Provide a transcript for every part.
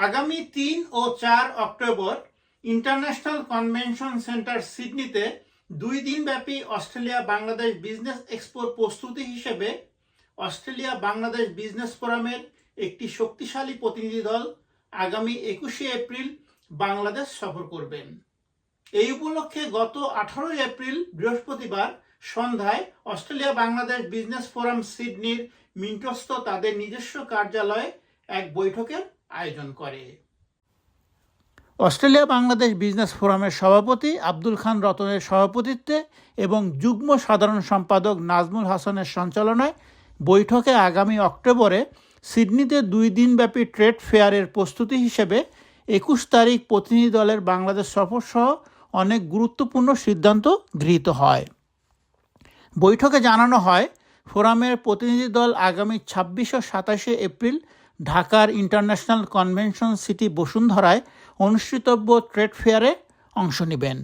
আগামী তিন ও চার অক্টোবর ইন্টারন্যাশনাল কনভেনশন সেন্টার সিডনিতে দুই দিনব্যাপী অস্ট্রেলিয়া বাংলাদেশ বিজনেস এক্সপোর প্রস্তুতি হিসেবে অস্ট্রেলিয়া বাংলাদেশ বিজনেস ফোরামের একটি শক্তিশালী প্রতিনিধি দল আগামী একুশে এপ্রিল বাংলাদেশ সফর করবেন। এই উপলক্ষে গত আঠারোই এপ্রিল বৃহস্পতিবার সন্ধ্যায় অস্ট্রেলিয়া বাংলাদেশ বিজনেস ফোরাম সিডনির মিন্টস্থ তাদের নিজস্ব কার্যালয়ে এক বৈঠকের আয়োজন করে। অস্ট্রেলিয়া বাংলাদেশ বিজনেস ফোরামের সভাপতি আব্দুল খান রতনের সভাপতিত্বে এবং যুগ্ম সাধারণ সম্পাদক নাজমুল হাসানের সঞ্চালনায় বৈঠকে আগামী অক্টোবরে সিডনিতে দুই দিনব্যাপী ট্রেড ফেয়ারের প্রস্তুতি হিসেবে একুশ তারিখ প্রতিনিধি দলের বাংলাদেশ সফর সহ অনেক গুরুত্বপূর্ণ সিদ্ধান্ত গৃহীত হয়। বৈঠকে জানানো হয়, ফোরামের প্রতিনিধি দল আগামী ছাব্বিশ ও সাতাশে এপ্রিল ঢাকার ইন্টারন্যাশনাল কনভেনশন সিটি বসুন্ধরায় অনুষ্ঠিতব্য ট্রেড ফেয়ারে অংশ নেবেন।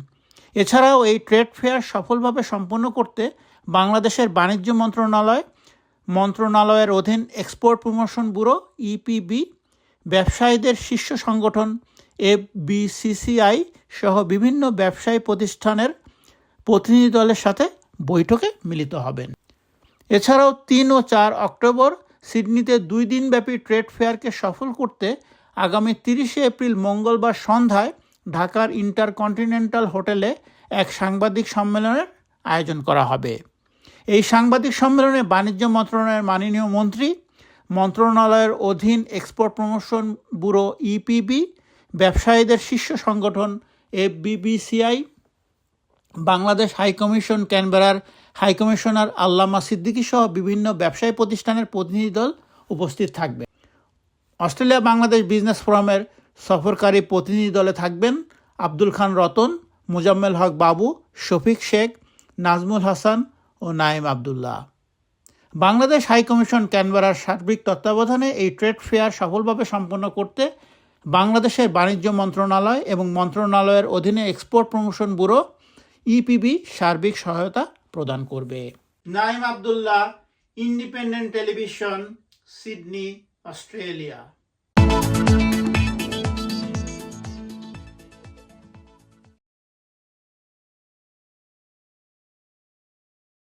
এছাড়াও এই ট্রেড ফেয়ার সফলভাবে সম্পন্ন করতে বাংলাদেশের বাণিজ্য মন্ত্রণালয়, মন্ত্রণালয়ের অধীন এক্সপোর্ট প্রমোশন ব্যুরো ইপিবি ব্যবসায়ীদের শীর্ষ সংগঠন এফবিসিসিআই সহ বিভিন্ন ব্যবসায়ী প্রতিষ্ঠানের প্রতিনিধি দলের সাথে বৈঠকে মিলিত হবেন। এছাড়াও তিন ও চার অক্টোবর সিডনিতে দুই দিনব্যাপী ট্রেড ফেয়ারকে সফল করতে আগামী তিরিশে এপ্রিল মঙ্গলবার সন্ধ্যায় ঢাকার ইন্টারকন্টিনেন্টাল হোটেলে এক সাংবাদিক সম্মেলনের আয়োজন করা হবে। এই সাংবাদিক সম্মেলনে বাণিজ্য মন্ত্রণালয়ের মাননীয় মন্ত্রী, মন্ত্রণালয়ের অধীন এক্সপোর্ট প্রমোশন ব্যুরো ইপিবি, ব্যবসায়ীদের শীর্ষ সংগঠন এফবিবিসিআই বাংলাদেশ হাইকমিশন ক্যানবেরার হাইকমিশনার আল্লামা সিদ্দিকী সহ বিভিন্ন ব্যবসায়ী প্রতিষ্ঠানের প্রতিনিধি দল উপস্থিত থাকবে। অস্ট্রেলিয়া বাংলাদেশ বিজনেস ফোরামের সফরকারী প্রতিনিধি দলে থাকবেন আব্দুল খান রতন, মুজাম্মেল হক বাবু, শফিক শেখ, নাজমুল হাসান ও নাইম আবদুল্লাহ। বাংলাদেশ হাইকমিশন ক্যানবেরার সার্বিক তত্ত্বাবধানে এই ট্রেড ফেয়ার সফলভাবে সম্পন্ন করতে বাংলাদেশের বাণিজ্য মন্ত্রণালয় এবং মন্ত্রণালয়ের অধীনে এক্সপোর্ট প্রমোশন ব্যুরো ইপিবি সার্বিক সহায়তা প্রদান করবে। Naim Abdullah Independent Television Sydney Australia.